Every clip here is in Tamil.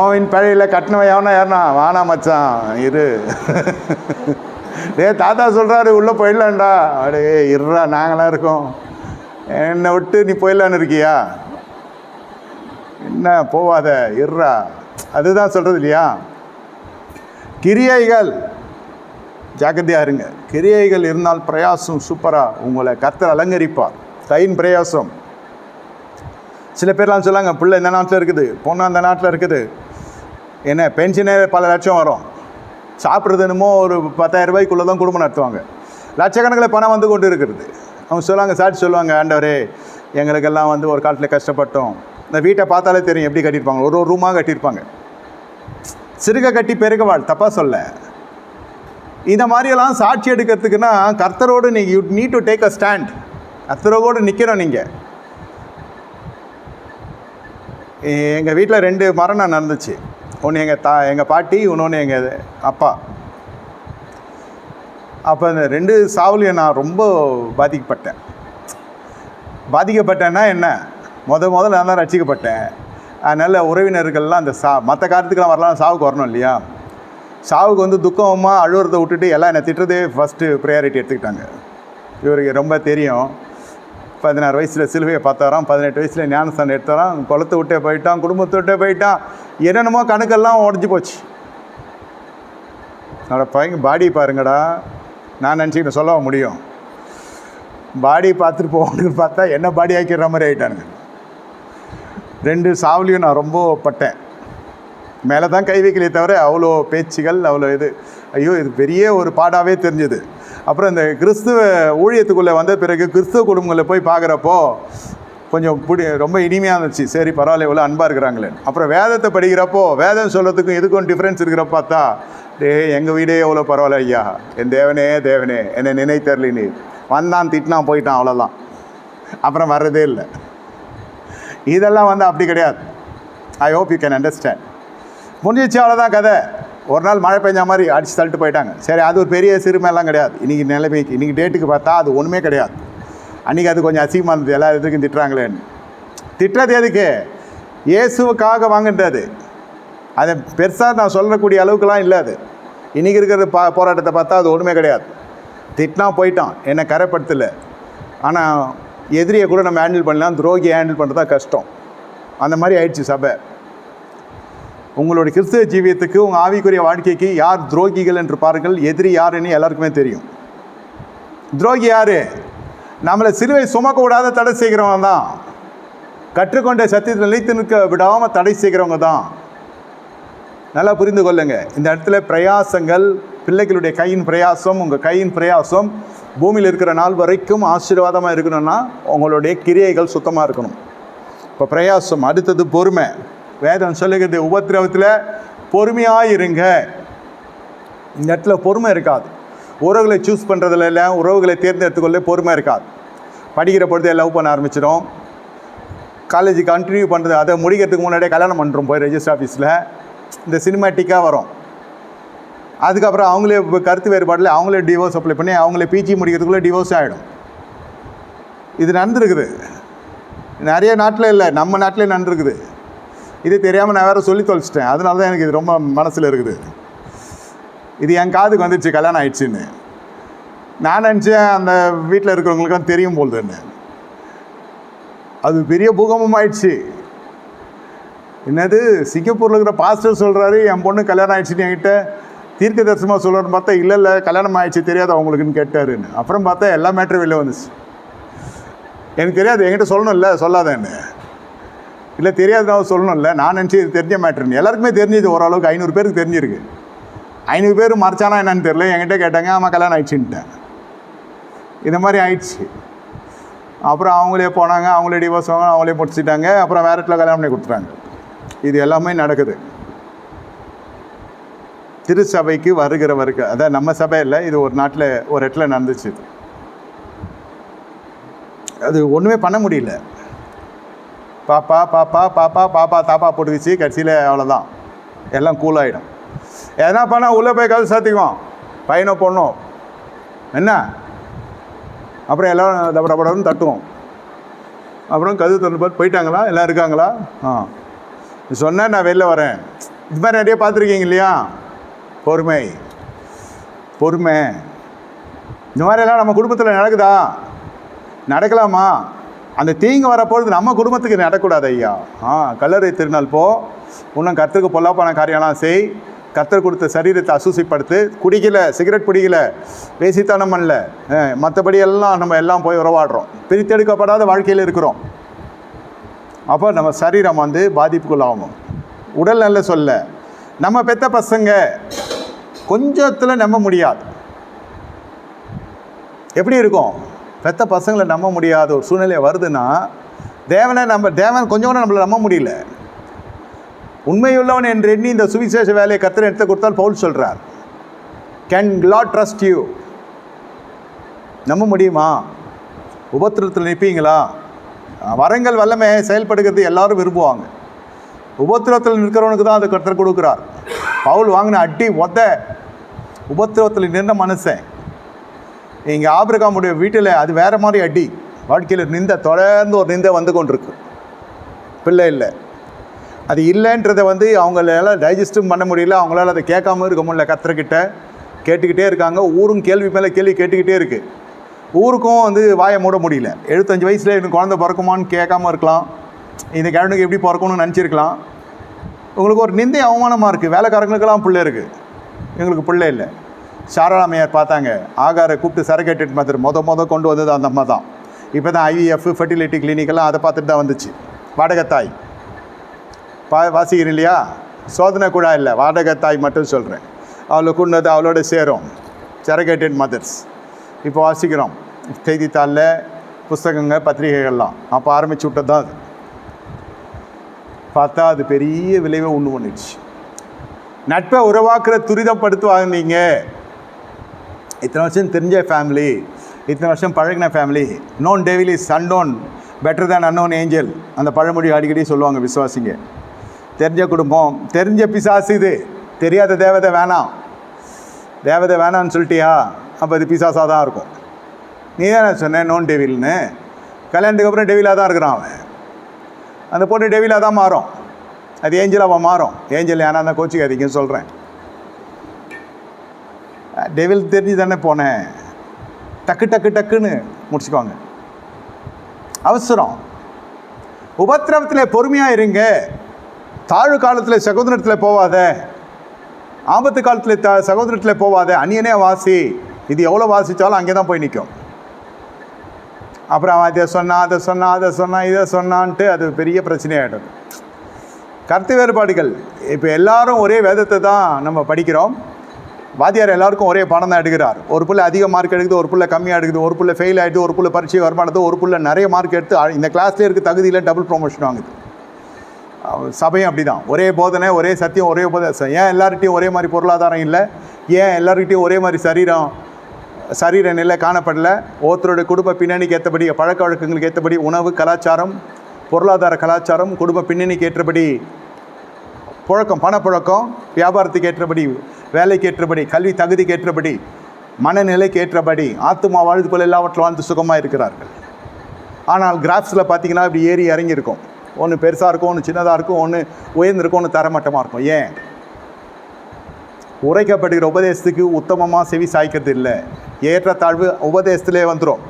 அவன் பழையில் கட்டினவன் எவனா யாருனா வானா மச்சான் இரு. டே தாத்தா சொல்கிறாரு உள்ளே போயிடலான்டா அடே இருறா நாங்களாம் இருக்கோம். என்னை விட்டு நீ போயிடலான்னு இருக்கியா? என்ன போவாத இருறா அதுதான் சொல்கிறது இல்லையா? கிரியைகள் ஜாக்கிரதையாக இருங்க. கிரியைகள் இருந்தால் பிரயாசம் சூப்பராக உங்களை கத்தர் அலங்கரிப்பார். கையின் பிரயாசம். சில பேர்லாம் சொல்லாங்க பிள்ளை இந்த நாட்டில் இருக்குது பொண்ணு அந்த நாட்டில் இருக்குது. என்ன பென்ஷனே பல லட்சம் வரும். சாப்பிட்றது என்னமோ ஒரு பத்தாயிரம் ரூபாய்க்குள்ளே தான் குடும்பம் நடத்துவாங்க. லட்சக்கணக்கில் பணம் வந்து கொண்டு இருக்கிறது. அவங்க சொல்லுவாங்க சாட்சி சொல்லுவாங்க ஆண்டவரே எங்களுக்கெல்லாம் வந்து ஒரு காலத்தில் கஷ்டப்பட்டோம். இந்த வீட்டை பார்த்தாலே தெரியும் எப்படி கட்டியிருப்பாங்க. ஒரு ஒரு ரூமாக கட்டியிருப்பாங்க. சிறுக கட்டி பெருக வாழ் தப்பாக சொல்ல. இந்த மாதிரியெல்லாம் சாட்சி எடுக்கிறதுக்குன்னா கர்த்தரோடு நீங்கள் you need to take a stand கர்த்தரோடு நிற்கிறோம் நீங்கள் எங்கள் வீட்டில் ரெண்டு மரணம் நடந்துச்சு. ஒன்று எங்கள் தா எங்கள் பாட்டி இன்னொன்று எங்கள் அப்பா. அப்போ இந்த ரெண்டு சாவுலையும் நான் ரொம்ப பாதிக்கப்பட்டேன். பாதிக்கப்பட்டேன்னா என்ன? முத முதல்ல நான் தான் ரசிக்கப்பட்டேன். அதனால் உறவினர்கள்லாம் அந்த சா மற்ற காரியத்துக்கெல்லாம் வரலாம் சாவுக்கு வரணும் இல்லையா? சாவுக்கு வந்து துக்கமாக அழுவுறதை விட்டுட்டு எல்லாம் என்னை திட்டுறதே ஃபஸ்ட்டு ப்ரையாரிட்டி எடுத்துக்கிட்டாங்க. இவருக்கு ரொம்ப தெரியும். பதினாறு வயசில் சிலுவையை பார்த்தாராம் பதினெட்டு வயசில் ஞானஸ்தானம் எடுத்தாராம் குளத்தை விட்டே போயிட்டான் குடும்பத்தை விட்டே போயிட்டான். என்னென்னமோ கணக்கெல்லாம் உடஞ்சி போச்சு. என்னோட பையன் பாடி பாருங்கடா. நான் நினச்சிக்கிட்டு சொல்லவா முடியும். பாடி பார்த்துட்டு போகணுன்னு பார்த்தா என்ன பாடி ஆக்கிடுற மாதிரி ஆகிட்டானுங்க ரெண்டு சாவுலையும் நான் ரொம்ப பட்டேன். மேலே தான் கை வைக்கலையே தவிர அவ்வளோ பேச்சுகள் அவ்வளோ இது. ஐயோ இது பெரிய ஒரு பாடாகவே தெரிஞ்சுது. அப்புறம் இந்த கிறிஸ்துவ ஊழியத்துக்குள்ளே வந்த பிறகு கிறிஸ்துவ குடும்பங்களில் போய் பார்க்குறப்போ கொஞ்சம் பிடி ரொம்ப இனிமையாக இருந்துச்சு. சரி பரவாயில்ல இவ்வளோ அன்பாக இருக்கிறாங்களேன்னு அப்புறம் வேதத்தை படிக்கிறப்போ வேதம் சொல்கிறதுக்கும் இதுக்கும் டிஃப்ரென்ஸ் இருக்கிற பார்த்தா டே எங்கள் வீடே எவ்வளோ பரவாயில்ல ஐயா. என் தேவனே தேவனே என்னை நினைத்தரலி நீ வந்தான் திட்டினான் போயிட்டான் அவ்வளோதான் அப்புறம் வர்றதே இல்லை. இதெல்லாம் வந்து அப்படி கிடையாது. I hope you can understand முடிஞ்சிச்சு அவ்வளோதான் கதை. ஒரு நாள் மழை பெஞ்ச மாதிரி அடித்து தள்ளிட்டு போயிட்டாங்க. சரி அது ஒரு பெரிய சிறுமையெல்லாம் கிடையாது. இன்றைக்கி நிலைமைக்கு இன்றைக்கி டேட்டுக்கு பார்த்தா அது ஒன்றுமே கிடையாது. அன்றைக்கி அது கொஞ்சம் அசிங்கமாக இருந்தது. எல்லா இதுக்கும் திட்டுறாங்களேன்னு. திட்டுறது எதுக்கு? இயேசுவுக்காக வாங்கின்றது. அதை பெருசாக நான் சொல்லக்கூடிய அளவுக்குலாம் இல்லை அது. இன்றைக்கி இருக்கிற பா போராட்டத்தை பார்த்தா அது ஒன்றுமே கிடையாது. திட்டினா போயிட்டான். என்னை கரைப்படுத்தலை. ஆனால் எதிரியை கூட நம்ம ஹேண்டில் பண்ணலாம். துரோகியை ஹேண்டில் பண்ணுறது தான் கஷ்டம். அந்த மாதிரி ஆயிடுச்சு சபை. உங்களுடைய கிறிஸ்தவ ஜீவியத்துக்கு உங்கள் ஆவிக்குரிய வாழ்க்கைக்கு யார் துரோகிகள் என்று பாருங்கள். எதிரி யாருன்னு எல்லாருக்குமே தெரியும். துரோகி யார்? நம்மளை சிலுவை சுமக்கக்கூடாத தடை செய்கிறவங்க தான். கற்றுக்கொண்ட சத்தியத்தில் நிலைத்து நிற்க விடாமல் தடை செய்கிறவங்க தான். நல்லா புரிந்து கொள்ளுங்க. இந்த இடத்துல பிரயாசங்கள் பிள்ளைகளுடைய கையின் பிரயாசம் உங்கள் கையின் பிரயாசம் பூமியில் இருக்கிற நாள் வரைக்கும் ஆசீர்வாதமாக இருக்கணும்னா உங்களுடைய கிரியைகள் சுத்தமாக இருக்கணும். இப்போ பிரயாசம் அடுத்தது பொறுமை. வேதம் சொல்லுகிறது உபத்திரவத்தில் பொறுமையாக இருங்க இந்த இடத்துல பொறுமை இருக்காது. உறவுகளை சூஸ் பண்ணுறதுல இல்லை உறவுகளை தேர்ந்தெடுத்துக்கொள்ள பொறுமை இருக்காது. படிக்கிற பொழுது லவ் பண்ண ஆரம்பிச்சிடும் காலேஜ் கண்டினியூ பண்ணுறது அதை முடிக்கிறதுக்கு முன்னாடியே கல்யாணம் பண்ணுறோம் போய் ரெஜிஸ்டர் ஆஃபீஸில் இந்த சினிமேட்டிக்காக வரும். அதுக்கப்புறம் அவங்களே இப்போ கருத்து வேறுபாடில் அவங்களே டிவோர்ஸ் அப்ளை பண்ணி அவங்களே பிஜி முடிக்கிறதுக்குள்ளே டிவோர்ஸ் ஆகிடும் இது நடந்துருக்குது. நிறைய நாட்டில் இல்லை நம்ம நாட்டிலே நடந்துருக்குது. இது தெரியாமல் நான் வேறு சொல்லி தொலைச்சிட்டேன். அதனால தான் எனக்கு இது ரொம்ப மனசில் இருக்குது. இது என் காதுக்கு வந்துடுச்சு கல்யாணம் ஆயிடுச்சுன்னு. நான் நினச்சேன் அந்த வீட்டில் இருக்கிறவங்களுக்கும் தெரியும் போல்துன்னு அது பெரிய பூகம்பம் ஆயிடுச்சு. என்னது சிங்கப்பூரில் இருக்கிற பாஸ்டர் சொல்கிறாரு என் பொண்ணு கல்யாணம் ஆயிடுச்சுன்னு என்கிட்ட தீர்க்க தரிசனமாக சொல்கிறேன்னு பார்த்தா இல்லை இல்லை கல்யாணம் ஆயிடுச்சு தெரியாது அவங்களுக்குன்னு கேட்டாருன்னு. அப்புறம் பார்த்தா எல்லா மேட்ரும் வெளியே வந்துச்சு. எனக்கு தெரியாது என்கிட்ட சொல்லணும்ல சொல்லாதேன்னு. இல்லை தெரியாதனால சொல்லணும்ல. நான் நினச்சி இது தெரிஞ்ச மேட்ருன்னு எல்லாருக்குமே தெரிஞ்சது ஓரளவுக்கு ஐநூறு பேருக்கு தெரிஞ்சிருக்கு. ஐநூறு பேர் மறைச்சானா என்னன்னு தெரில என்கிட்ட கேட்டாங்க ஆமாம் கல்யாணம் ஆயிடுச்சுன்ட்டேன். இந்த மாதிரி ஆயிடுச்சு. அப்புறம் அவங்களே போனாங்க அவங்களே டிவோர்ஸ் வாங்க அவங்களே முடிச்சிட்டாங்க. அப்புறம் வேற இடத்துல கல்யாணம் பண்ணி கொடுத்துட்டாங்க. இது எல்லாமே நடக்குது. திருச்சபைக்கு வருகிறவருக்கு அதான் நம்ம சபை இல்லை இது ஒரு நாட்டில் ஒரு இடத்துல நடந்துச்சு. அது ஒன்றுமே பண்ண முடியல. பாப்பா பாப்பா பாப்பா பாப்பா தாப்பா போட்டுக்கிச்சு கடைசியில் அவ்வளோதான் எல்லாம் கூல் ஆகிடும் எதனா பண்ணால் உள்ளே போய் கதை சாத்திக்குவோம் பையனோ பொண்ணோ என்ன? அப்புறம் எல்லோரும் டபடபடன்னு தட்டுவோம். அப்புறம் கதவு திறந்து பார்த்து போயிட்டாங்களா? எல்லாம் இருக்காங்களா? ஆ. சொன்னேன் நான் வெளில வரேன். இது மாதிரி நிறைய பார்த்துருக்கீங்க இல்லையா? பொறுமை. பொறுமை. இந்த மாதிரியெல்லாம் நம்ம குடும்பத்தில் நடக்குதா? நடக்கலாமா? அந்த தீங்கு வரப்பொழுது நம்ம குடும்பத்துக்கு நடக்கூடாது ஐயா. ஆ கல்லறை திருநாள் போ. இன்னும் கற்றுக்கு பொல்லாப்பான காரியம்லாம் செய். கத்தர் கொடுத்த சரீரத்தை அசூசிப்படுத்து. குடிக்கல சிகரெட் பிடிக்கல வேசித்தனம் பண்ணல. மற்றபடி எல்லாம் நம்ம எல்லாம் போய் உறவாடுறோம். பிரித்தெடுக்கப்படாத வாழ்க்கையில் இருக்கிறோம். அப்போ நம்ம சரீரம் வந்து பாதிப்புக்குள்ளாகும். உடல் நல்ல சொல்ல. நம்ம பெத்த பசங்க கொஞ்சத்தில் நம்ப முடியாது. எப்படி இருக்கும்? பெத்த பசங்களை நம்ப முடியாத ஒரு சூழ்நிலை வருதுன்னா தேவனை நம்ம தேவன் கொஞ்சம் கூட நம்மளை நம்ப முடியல. உண்மையுள்ளவன் என்று எண்ணி இந்த சுவிசேஷ வேலையை கத்திர எடுத்து கொடுத்தால் பவுல் சொல்கிறார் கேன் லாட் ட்ரஸ்ட் யூ நம்ப முடியுமா? உபத்திரத்தில் நிற்பீங்களா? வரங்கள் வல்லமை செயல்படுகிறது எல்லாரும் விரும்புவாங்க. உபத்திரத்தில் நிற்கிறவனுக்கு தான் அது கர்த்தர் கொடுக்குறார். பவுல் வாங்கின அடி ஒத்த உபத்திரத்தில் நின்ற மனுஷன். இங்கே ஆபிரகாமுடைய வீட்டில் அது வேறு மாதிரி அடி. வாழ்க்கையில் நிந்த தொடர்ந்து ஒரு நிந்தை வந்து கொண்டிருக்கு. பிள்ளை இல்லை. அது இல்லைன்றதை வந்து அவங்களால டைஜஸ்டும் பண்ண முடியல. அவங்களால அதை கேட்காம இருக்க முடியல. கத்துறக்கிட்ட கேட்டுக்கிட்டே இருக்காங்க. ஊரும் கேள்வி மேலே கேள்வி கேட்டுக்கிட்டே இருக்குது ஊருக்கும் வந்து வாயை மூட முடியல. எழுபத்தஞ்சு வயசில் எனக்கு குழந்தை பிறக்குமான்னு கேட்காம இருக்கலாம். இந்த கிழனுக்கு எப்படி பிறக்கணும்னு நினச்சிருக்கலாம். உங்களுக்கு ஒரு நிந்தை அவமானமாக இருக்குது வேலைக்காரங்களுக்கெல்லாம் பிள்ளை இருக்குது எங்களுக்கு பிள்ளை இல்லை. சாரளாமையார் பார்த்தாங்க. ஆகாரை கூப்பிட்டு சரக்கேட்டு மாதிரி மொத மொதல் கொண்டு வந்தது அந்த அம்மா தான். இப்போ தான் ஐவிஎஃப் ஃபெர்டிலிட்டி கிளினிக்கெல்லாம் அதை பார்த்துட்டு தான் வந்துச்சு. வாடகத்தாய். பா வாசிக்கிறேன் இல்லையா? சோதனை கூட இல்லை. வாடகத்தாய் மட்டும் சொல்கிறேன் அவளை கொண்டு அவளோட சேரும். சரகேட்டட் மதர்ஸ் இப்போ வாசிக்கிறோம். செய்தித்தாளில் புஸ்தகங்கள் பத்திரிகைகள்லாம். அப்போ ஆரம்பிச்சு விட்டது தான் அது. பார்த்தா அது பெரிய விளைவை ஒன்று பண்ணிடுச்சு நட்பை உருவாக்குற துரிதப்படுத்துவாங்க நீங்கள் இத்தனை வருஷம் தெரிஞ்ச ஃபேமிலி இத்தனை வருஷம் பழகின family known devil is unknown better than unknown angel அந்த பழமொழி அடிக்கடி சொல்லுவாங்க விசுவாசிங்க. தெரிஞ்ச குடும்பம் தெரிஞ்ச பிசாசு இது. தெரியாத தேவதை வேணாம். தேவதை வேணான்னு சொல்லிட்டியா? அப்போ இது பிசாசாக தான் இருக்கும். நீ தான் சொன்னேன் நோன் டெவில்னு கல்யாணத்துக்கு அப்புறம் டெவிலாக தான் இருக்கிறான் அவன். அந்த பொண்ணு டெவிலாக தான் மாறும். அது ஏஞ்சலாக மாறும். ஏஞ்சல் ஏன்னா தான் கோச்சிக்காதீங்கன்னு சொல்கிறேன் டெவில் தெரிஞ்சு தானே போனேன். டக்கு டக்கு டக்குன்னு முடிச்சுக்கோங்க அவசரம். உபத்திரவத்தில் பொறுமையாக இருங்க. தாழ்வு காலத்தில் சகோதரத்தில் போவாத. ஆபத்து காலத்தில் த சகோதரத்தில் போவாத. அந்நியனே வாசி. இது எவ்வளோ வாசித்தாலும் அங்கே தான் போய் நிற்கும் அப்புறம் அவன் அதை சொன்னான் அதை சொன்னான் அதை சொன்னான் இதை சொன்னான்ட்டு அது பெரிய பிரச்சனையாகிடும் கருத்து வேறுபாடுகள். இப்போ எல்லாரும் ஒரே வேதத்தை தான் நம்ம படிக்கிறோம். வாத்தியார் எல்லாருக்கும் ஒரே பாடம் தான் எடுக்கிறார். ஒரு பிள்ளை அதிக மார்க் எடுக்குது ஒரு பிள்ளை கம்மியாக எடுக்குது ஒரு பிள்ளை ஃபெயில் ஆகிடுது ஒரு புள்ள பரீட்சை வருமானது ஒரு பிள்ளை நிறைய மார்க் எடுத்து இந்த கிளாஸ்லேயே இருக்க தகுதியில் டபுள் ப்ரொமோஷன் வாங்குது. சபையும் அப்படி தான் ஒரே போதனை ஒரே சத்தியம் ஒரே போதனை ஏன் எல்லார்கிட்டையும் ஒரே மாதிரி பொருளாதாரம் இல்லை? ஏன் எல்லார்கிட்டையும் ஒரே மாதிரி சரீரம் சரீர நிலை காணப்படல? ஒருத்தருடைய குடும்ப பின்னணிக்கு ஏற்றபடி பழக்க வழக்கங்களுக்கு ஏற்றபடி உணவு கலாச்சாரம் பொருளாதார கலாச்சாரம் குடும்ப பின்னணிக்கு ஏற்றபடி புழக்கம் பணப்புழக்கம் வியாபாரத்துக்கு ஏற்றபடி வேலைக்கு ஏற்றபடி கல்வி தகுதிக்கு ஏற்றபடி மனநிலைக்கு ஏற்றபடி ஆத்துமா வாழ்ந்து போல எல்லாவற்றிலும் வாழ்ந்து சுகமாக இருக்கிறார்கள். ஆனால் கிராஃப்ஸில் பார்த்தீங்கன்னா இப்படி ஏறி இறங்கியிருக்கும். ஒன்று பெருசாக இருக்கும் ஒன்று சின்னதாக இருக்கும் ஒன்று உயர்ந்திருக்கும் ஒன்று தரமட்டமாக இருக்கும். ஏன்? உரைக்கப்படுகிற உபதேசத்துக்கு உத்தமமாக செவி சாய்க்கிறது இல்லை. ஏற்றத்தாழ்வு உபதேசத்துலேயே வந்துடும்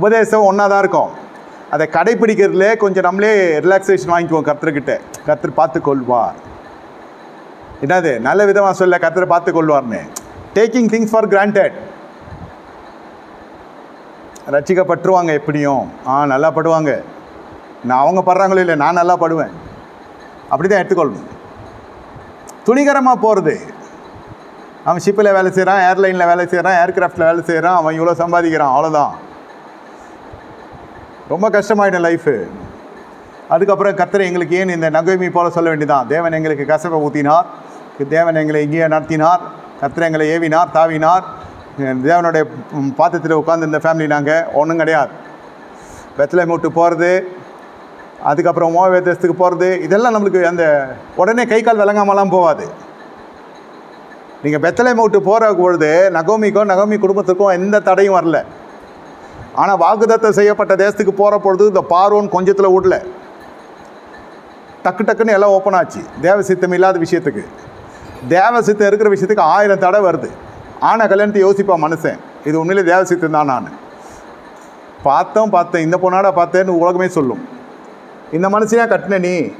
உபதேசம் ஒன்றா தான் இருக்கும். அதை கடைப்பிடிக்கிறதுல கொஞ்சம் நம்மளே ரிலாக்ஸேஷன் வாங்கிக்குவோம் கர்த்தர்கிட்ட. கற்று பார்த்து கொள்வார் என்னது? நல்ல விதமாக சொல்ல கத்தரை பார்த்து கொள்வார்னு. டேக்கிங் திங்ஸ் ஃபார் கிராண்டட் ரட்சிக்கப்பட்டுருவாங்க எப்படியும். ஆ நல்லா படுவாங்க. நான் அவங்க படுறாங்களோ இல்லை நான் நல்லா படுவேன். அப்படி தான் எடுத்துக்கொள்ளணும். துணிகரமாக போகிறது அவன் ஷிப்பில் வேலை செய்கிறான் ஏர்லைனில் வேலை செய்கிறான் ஏர்கிராஃப்டில் வேலை செய்கிறான் அவன் இவ்வளோ சம்பாதிக்கிறான் அவ்வளோதான் ரொம்ப கஷ்டமாயிடும் லைஃபு. அதுக்கப்புறம் கத்தரை எங்களுக்கு ஏன் இந்த நகைமை போல சொல்ல வேண்டியதான் தேவன் எங்களுக்கு கசப்பை ஊற்றினார் தேவன் எங்களை இங்கேயே நடத்தினார் கத்திர எங்களை ஏவினார் தாவினார். தேவனுடைய பாத்திரத்தில் உட்காந்துருந்த ஃபேமிலி நாங்கள் ஒன்றும் கிடையாது. வெத்தலை மூட்டு போகிறது அதுக்கப்புறம் மோவே தேசத்துக்கு போகிறது இதெல்லாம் நம்மளுக்கு அந்த உடனே கை கால் விளங்காமலாம் போகாது. நீங்கள் பெத்தலை மூட்டு போகிற பொழுது நகோமிக்கும் நகோமி குடும்பத்துக்கும் எந்த தடையும் வரல. ஆனால் வாக்குதத்தம் செய்யப்பட்ட தேசத்துக்கு போகிற பொழுது இந்த பார்வோன் கொஞ்சத்தில் விடல டக்கு டக்குன்னு எல்லாம் ஓப்பன் ஆச்சு. தேவ சித்தம் இல்லாத விஷயத்துக்கு. தேவசித்தம் இருக்கிற விஷயத்துக்கு ஆயிரம் தடை வருது. ஆன கல்யாணத்தை யோசிப்பான் மனுஷன். இது உண்மையிலே தேவசித்தம் தான் நான். பார்த்தோம் பார்த்தேன். இந்த பொண்ணாடா பார்த்தேன்னு உலகமே சொல்லும். இந்த மனுஷனாக கட்டின நீ?